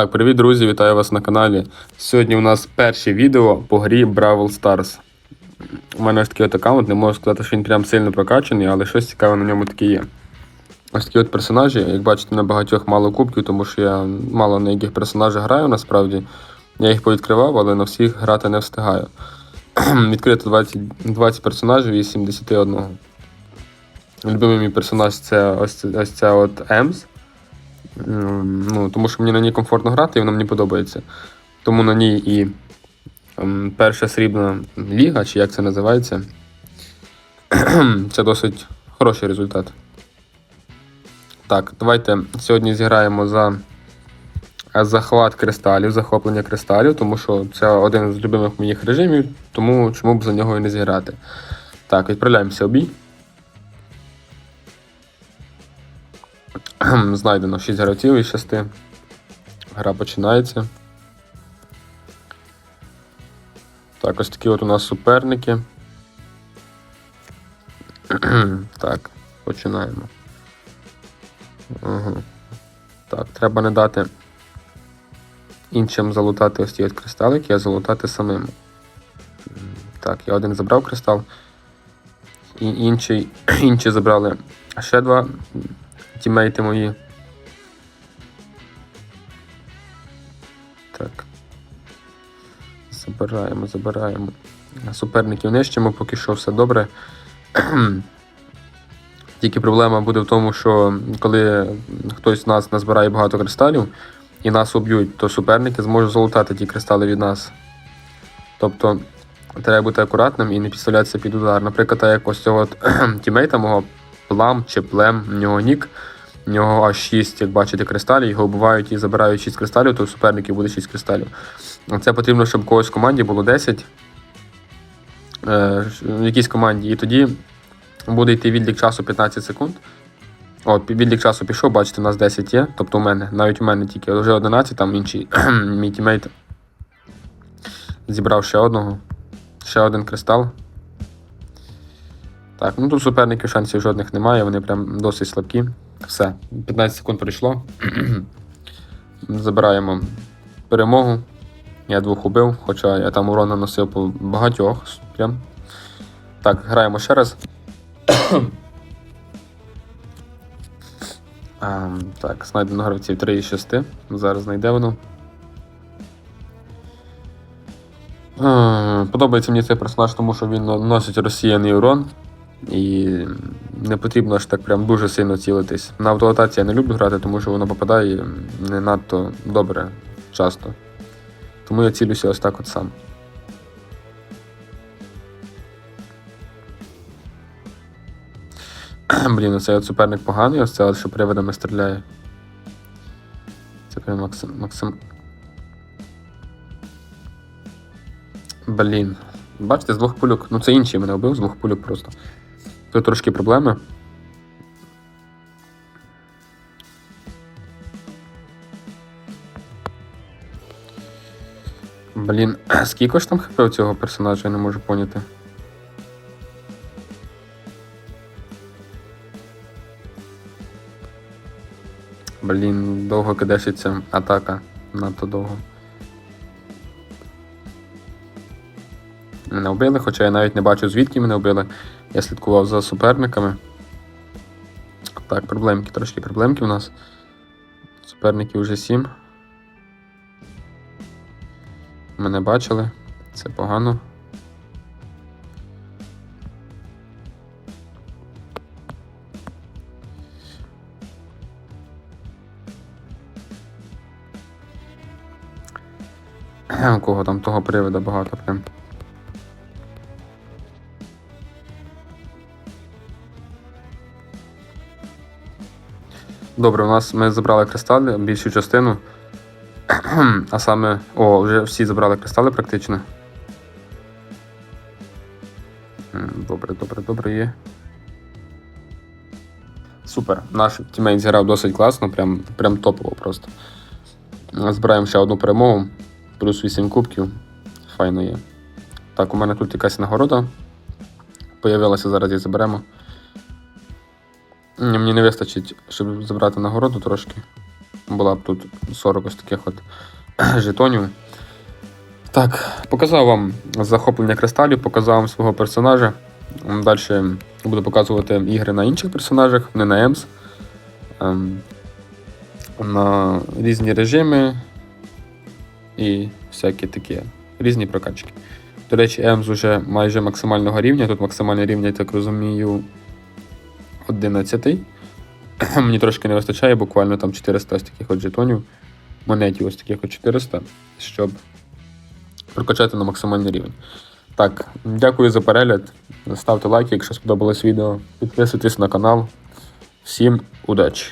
Так, привіт, друзі, вітаю вас на каналі. Сьогодні у нас перше відео по грі Brawl Stars. У мене ось такий от аккаунт, не можу сказати, що він прям сильно прокачаний, але щось цікаве на ньому таке є. Ось такі от персонажі, як бачите, на багатьох мало кубків, тому що я мало на яких персонажах граю насправді. Я їх повідкривав, але на всіх грати не встигаю. Відкрито 20, 20 персонажів із 71. Любимий мій персонаж це ось, ось ця от Емс. Ем, Ну, тому що мені на ній комфортно грати і вона мені подобається. Тому на ній і ем, перша срібна ліга, чи як це називається, це досить хороший результат. Так, давайте сьогодні зіграємо за захват кристалів, захоплення кристалів, тому що це один з любимих моїх режимів, тому чому б за нього і не зіграти. Так, відправляємося у бій. Знайдено 6 гравців із 6. Гра починається. Так, ось такі от у нас суперники. так, починаємо. Ага. Так, треба не дати іншим залутати ось ті от кристалики, а залутати самим. Так, я один забрав кристал. І інший, інші забрали ще два тімейти мої. Так. Забираємо, забираємо. Суперників нищимо, поки що все добре. Тільки проблема буде в тому, що коли хтось з нас назбирає багато кристалів і нас уб'ють, то суперники зможуть залутати ті кристали від нас. Тобто треба бути акуратним і не підставлятися під удар. Наприклад, як ось цього тімейта мого плам чи плем, в нього нік, в нього аж 6, як бачите, кристалів, його вбивають і забирають 6 кристалів, то у суперників буде 6 кристалів. Це потрібно, щоб когось в команді було 10 е, в якійсь команді, і тоді буде йти відлік часу 15 секунд. От, відлік часу пішов, бачите, у нас 10 є. Тобто у мене, навіть у мене тільки вже 11, там інший мій тімейт зібрав ще одного. Ще один кристал. Так, ну тут суперників шансів жодних немає, вони прям досить слабкі. Все, 15 секунд пройшло. Забираємо перемогу. Я двох убив, хоча я там урон наносив по багатьох. Прям. Так, граємо ще раз. а, так, знайдено гравців 3 із 6. Зараз знайде воно. Подобається мені цей персонаж, тому що він носить розсіяний урон. І не потрібно аж так прям дуже сильно цілитись. На автолотації я не люблю грати, тому що воно попадає не надто добре часто. Тому я цілюся ось так от сам. Блін, оцей от суперник поганий, ось це от, що приводами стріляє. Це прям максим. максим... Блін. Бачите, з двох пулюк. Ну це інший мене вбив, з двох пулюк просто. Тут трошки проблеми. Блін, скільки ж там хп у цього персонажа, я не можу поняти. Блін, довго кидешиться атака. Надто довго. Мене вбили, хоча я навіть не бачу, звідки мене вбили. Я слідкував за суперниками. Так, проблемки, трошки проблемки у нас. Суперників вже 7. Мене бачили. Це погано. У кого там того привода багато прям. Добре, у нас ми забрали кристали, більшу частину. А саме. О, вже всі забрали кристали практично. Добре, добре, добре є. Супер. Наш тімейт зіграв досить класно, прям, прям топово просто. Збираємо ще одну перемогу, плюс 8 кубків. Файно є. Так, у мене тут якась нагорода. Появилася, зараз її заберемо. Ні, Мені не вистачить, щоб забрати нагороду трошки. була б тут 40 ось таких от жетонів. Так, показав вам захоплення кристалів, показав вам свого персонажа. Далі буду показувати ігри на інших персонажах, не на Емс. Ем, на різні режими і всякі такі різні прокачки. До речі, Емс вже майже максимального рівня. Тут максимальний рівень, я так розумію, 11. Мені трошки не вистачає, буквально там 400 ось таких от жетонів, монетів ось таких от 400, щоб прокачати на максимальний рівень. Так, дякую за перегляд. Ставте лайки, якщо сподобалось відео. Підписуйтесь на канал. Всім удачі!